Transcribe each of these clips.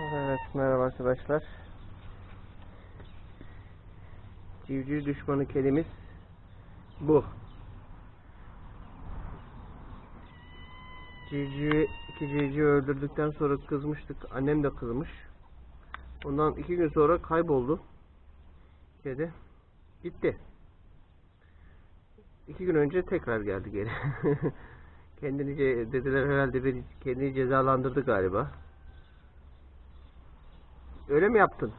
Evet merhaba arkadaşlar. Civciv düşmanı kedimiz bu. Civcivi, iki civcivi öldürdükten sonra kızmıştık. Annem de kızmış. Ondan iki gün sonra kayboldu. Kedi. Gitti. İki gün önce tekrar geldi geri. Kendini dediler herhalde bir kendini cezalandırdı galiba. Öyle mi yaptın?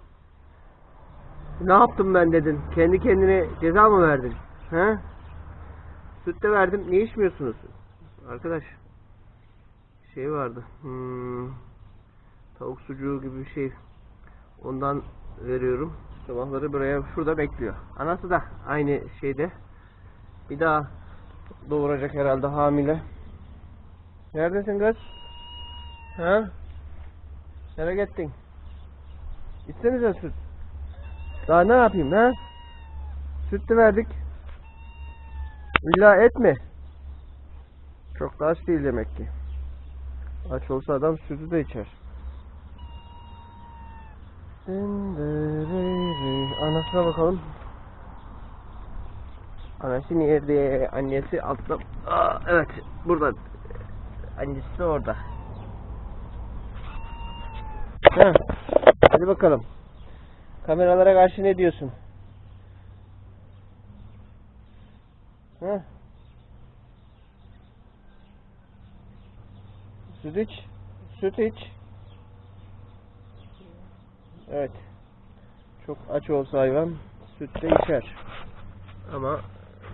Ne yaptım ben dedin? Kendi kendine ceza mı verdin? He? Süt de verdim. Niye içmiyorsunuz? Arkadaş şey vardı. Hmm, tavuk sucuğu gibi bir şey. Ondan veriyorum. Sabahları buraya şurada bekliyor. Anası da aynı şeyde. Bir daha doğuracak herhalde hamile. Neredesin kız? Ha? Nereye gittin? İçsenize süt. Daha ne yapayım ha? Süt de verdik. İlla et mi? Çok da aç değil demek ki. Aç olsa adam sütü de içer. Anasına bakalım. Anası nerede? Annesi altta. Aa, evet burada. Annesi de orada. Heh. Hadi bakalım. Kameralara karşı ne diyorsun? Heh. Süt iç. Süt iç. Evet. Çok aç olsa hayvan süt de içer. Ama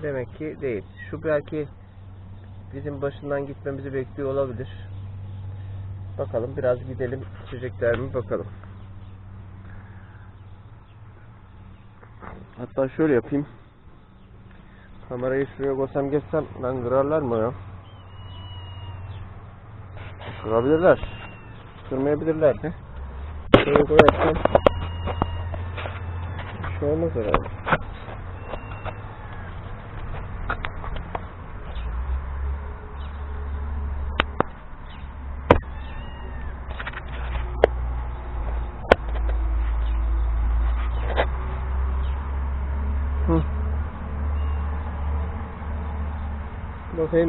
demek ki değil. Şu belki bizim başından gitmemizi bekliyor olabilir. Bakalım biraz gidelim içecekler mi bakalım. Hatta şöyle yapayım. Kamerayı şuraya koysam geçsem ben kırarlar mı ya? Kırabilirler. Kırmayabilirler de. Şöyle koyarsam bir şey olmaz herhalde. Hı.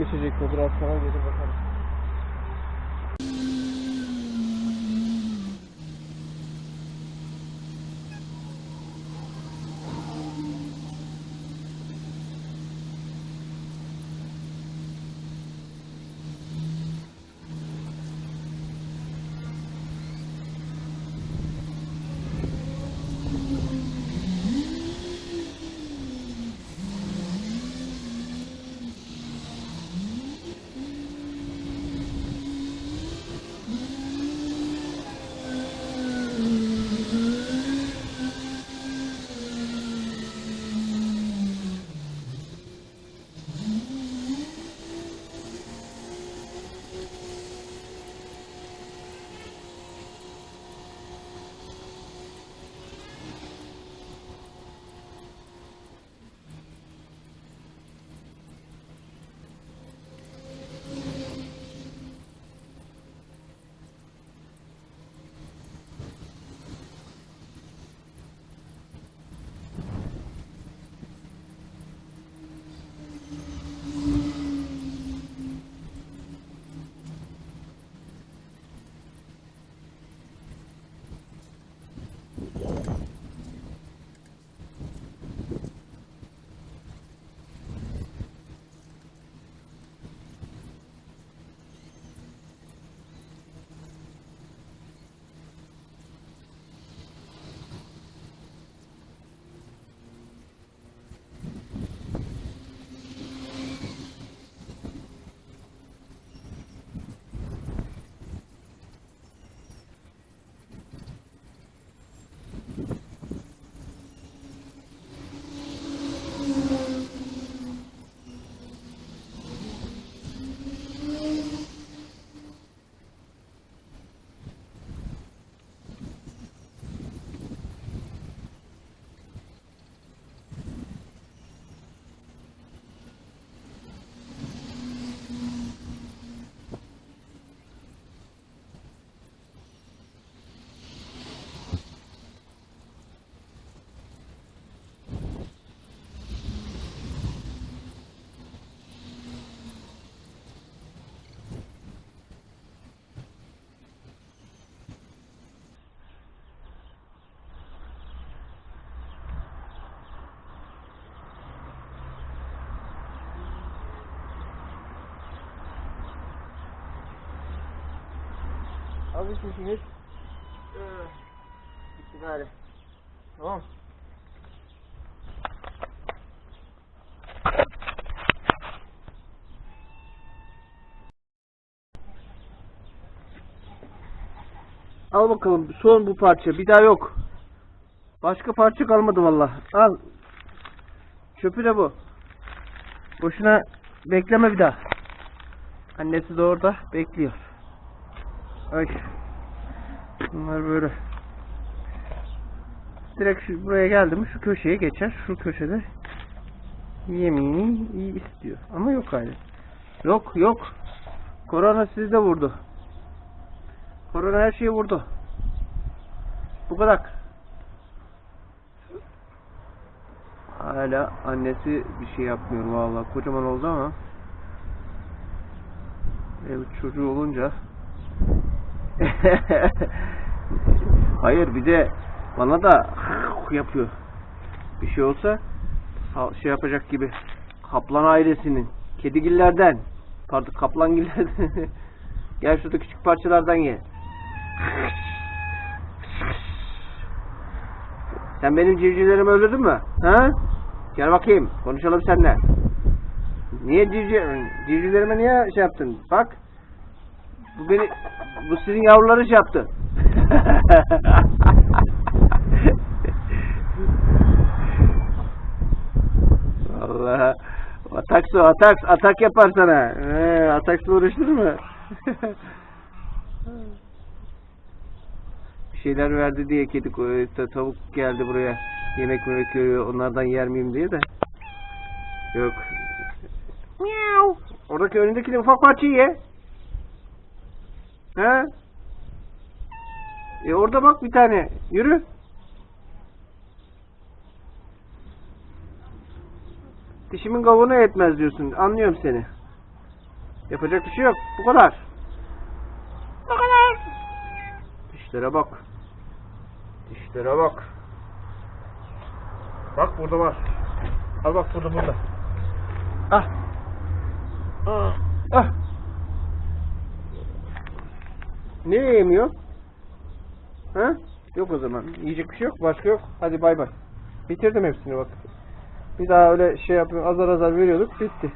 İçecek mi? Biraz sana geri bakalım. Az içmişsiniz. Ee, Bitti gari. Tamam. Al bakalım son bu parça. Bir daha yok. Başka parça kalmadı valla. Al. Çöpü de bu. Boşuna bekleme bir daha. Annesi de orada bekliyor. Ay. Bunlar böyle. Direkt şu, buraya geldi mi şu köşeye geçer. Şu köşede yemeğini iyi istiyor. Ama yok hala. Yok yok. Korona sizi de vurdu. Korona her şeyi vurdu. Bu kadar. Hala annesi bir şey yapmıyor vallahi. Kocaman oldu ama. Ev çocuğu olunca. Hayır bir de bana da yapıyor. Bir şey olsa şey yapacak gibi. Kaplan ailesinin. Kedigillerden. Pardon kaplangillerden. Gel şurada küçük parçalardan ye. Sen benim civcivlerimi öldürdün mü? Ha? Gel bakayım. Konuşalım seninle. Niye civciv, civcivlerime niye şey yaptın? Bak. Bu beni bu sizin yavruları yaptı. Allah. Atak su, atak, yapar sana. Ee, atak su uğraştır mı? Bir şeyler verdi diye kedi ta- tavuk geldi buraya. Yemek memek görüyor. Onlardan yer miyim diye de. Yok. Miau. Oradaki önündeki ufak parçayı ye. He? E orada bak bir tane. Yürü. Dişimin kavuğuna yetmez diyorsun. Anlıyorum seni. Yapacak bir şey yok. Bu kadar. Bu kadar. Dişlere bak. Dişlere bak. Bak burada var. Al bak burada burada. Ah. Ah. Ah. Niye yemiyor? Ha? Yok o zaman. Yiyecek bir şey yok. Başka yok. Hadi bay bay. Bitirdim hepsini bak. Bir daha öyle şey yapıyor. Azar azar veriyorduk. Bitti.